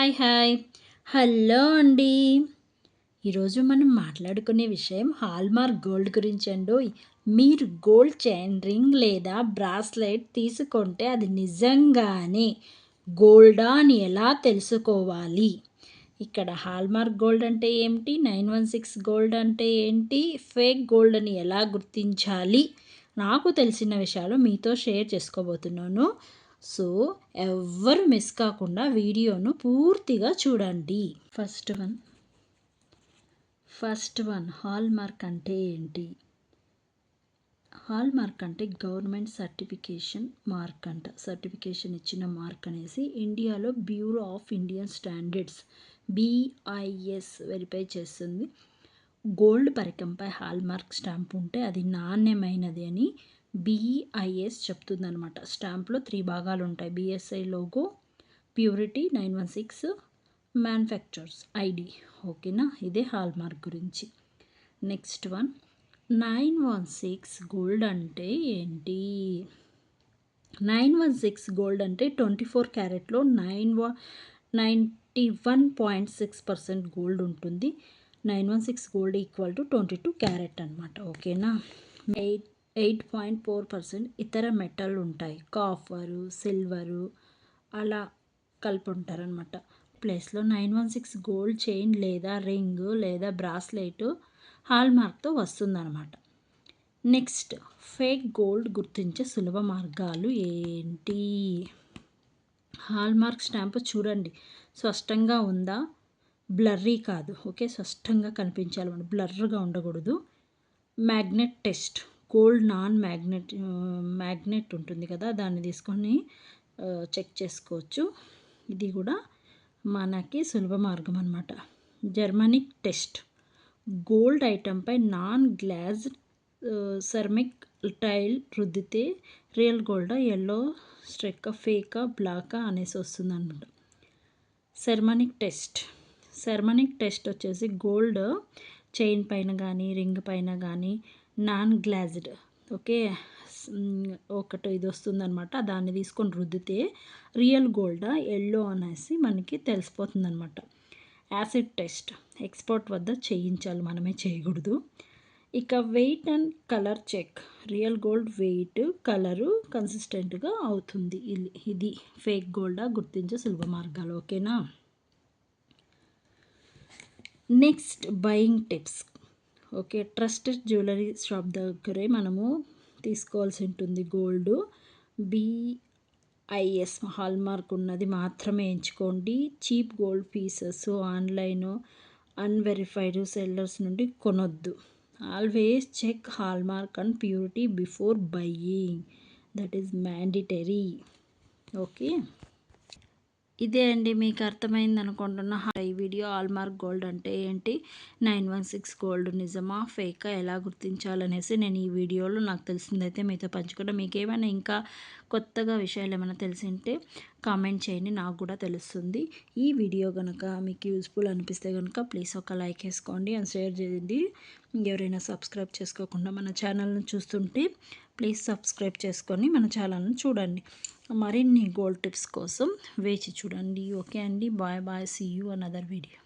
Hi hi. Hello అండి. ఈరోజు మనం మాట్లాడుకునే విషయం హాల్మార్క్ గోల్డ్ గురించి అండి. మీరు గోల్డ్ చైన్ రింగ్ లేదా బ్రాస్లెట్ తీసుకుంటే అది నిజంగానే గోల్డా అని ఎలా తెలుసుకోవాలి? ఇక్కడ హాల్మార్క్ గోల్డ్ అంటే ఏమిటి? నైన్ వన్ సిక్స్ గోల్డ్ అంటే ఏంటి? ఫేక్ గోల్డ్ అని ఎలా గుర్తించాలి? నాకు తెలిసిన విషయాలు మీతో షేర్ చేసుకోబోతున్నాను. సో ఎవ్వరు మిస్ కాకుండా వీడియోను పూర్తిగా చూడండి. First one first one hallmark అంటే ఏంటి? హాల్ మార్క్ అంటే గవర్నమెంట్ సర్టిఫికేషన్ మార్క్ అంట. సర్టిఫికేషన్ ఇచ్చిన మార్క్ అనేసి ఇండియాలో bureau of Indian standards BIS verify చేస్తుంది. గోల్డ్ పరికంపై హాల్ మార్క్ స్టాంప్ ఉంటే అది నాణ్యమైనది అని బీఐఎస్ చెప్తుందనమాట స్టాంప్లో త్రీ భాగాలు ఉంటాయి BSI logo purity nine one six manufacturers ID. ఓకేనా? ఇదే హాల్ మార్క్ గురించి. Next one. Nine one six gold అంటే ఏంటి? నైన్ వన్ సిక్స్ గోల్డ్ అంటే twenty four క్యారెట్లో nine one ninety one point six percent gold ఉంటుంది. Nine one six gold equal to twenty two carat అనమాట ఓకేనా? Eight eight point four percent ఇతర metal ఉంటాయి copper silver అలా కలిపి ఉంటారనమాట ప్లేస్లో nine one six gold chain లేదా రింగ్ లేదా బ్రాస్లెట్ హాల్ మార్క్తో వస్తుందన్నమాట. నెక్స్ట్ ఫేక్ గోల్డ్ గుర్తించే సులభ మార్గాలు ఏంటి? హాల్ మార్క్ స్టాంపు చూడండి. స్పష్టంగా ఉందా? బ్లర్రీ కాదు. ఓకే స్పష్టంగా కనిపించాలి మనం బ్లర్గా ఉండకూడదు. Magnet test. Gold non magnet magnet ఉంటుంది కదా దాన్ని తీసుకొని చెక్ చేసుకోవచ్చు. ఇది కూడా మనకి సులభ మార్గం అనమాట జర్మనిక్ టెస్ట్. గోల్డ్ ఐటెంపై నాన్ గ్లాజ్ సెర్మిక్ టైల్ రుద్దితే రియల్ గోల్డ్ ఎల్లో స్ట్రెక్క ఫేకా బ్లాకా అనేసి వస్తుంది అనమాట సెర్మనిక్ టెస్ట్. సెర్మనిక్ టెస్ట్ వచ్చేసి గోల్డ్ చైన్ పైన కానీ రింగ్ పైన కానీ నాన్ గ్లాజ్డ్ ఓకే? ఒకటి ఇది వస్తుందనమాట దాన్ని తీసుకొని రుద్దితే రియల్ గోల్డ్ ఎల్లో అనేసి మనకి తెలిసిపోతుందనమాట యాసిడ్ టెస్ట్ ఎక్స్పోర్ట్ వద్ద చేయించాలి మనమే చేయకూడదు. ఇక weight and colour check real gold weight colour కన్సిస్టెంట్గా అవుతుంది. ఇది ఫేక్ గోల్డా గుర్తించే సులభ మార్గాలు ఓకేనా? Next buying tips okay trusted jewellery shop దగ్గరే మనము తీసుకోవాల్సి ఉంటుంది గోల్డ్. బిఐఎస్ హాల్ మార్క్ ఉన్నది మాత్రమే ఎంచుకోండి. Cheap gold pieces online unverified sellers నుండి కొనొద్దు. Always check hallmark and purity before buying. That is mandatory. Okay. ఇదే అండి మీకు అర్థమైంది అనుకుంటున్న. ఈ వీడియో ఆల్మార్క్ గోల్డ్ అంటే ఏంటి? నైన్ వన్ సిక్స్ గోల్డ్ నిజమా? ఫేకా? ఎలా గుర్తించాలనేసి నేను ఈ వీడియోలో నాకు తెలిసిందైతే మీతో పంచుకుంటా. మీకు ఏమైనా ఇంకా కొత్తగా విషయాలు ఏమైనా తెలిసింటే కామెంట్ చేయండి నాకు కూడా తెలుస్తుంది. ఈ వీడియో కనుక మీకు యూస్ఫుల్ అనిపిస్తే కనుక ప్లీజ్ ఒక లైక్ వేసుకోండి అండ్ షేర్ చేయండి. ఎవరైనా సబ్స్క్రైబ్ చేసుకోకుండా మన ఛానల్ని చూస్తుంటే ప్లీజ్ సబ్స్క్రైబ్ చేసుకొని మన ఛానల్ని చూడండి. మరిన్ని గోల్డ్ టిప్స్ కోసం వేచి చూడండి. ఓకే అండి. Bye bye. See you another video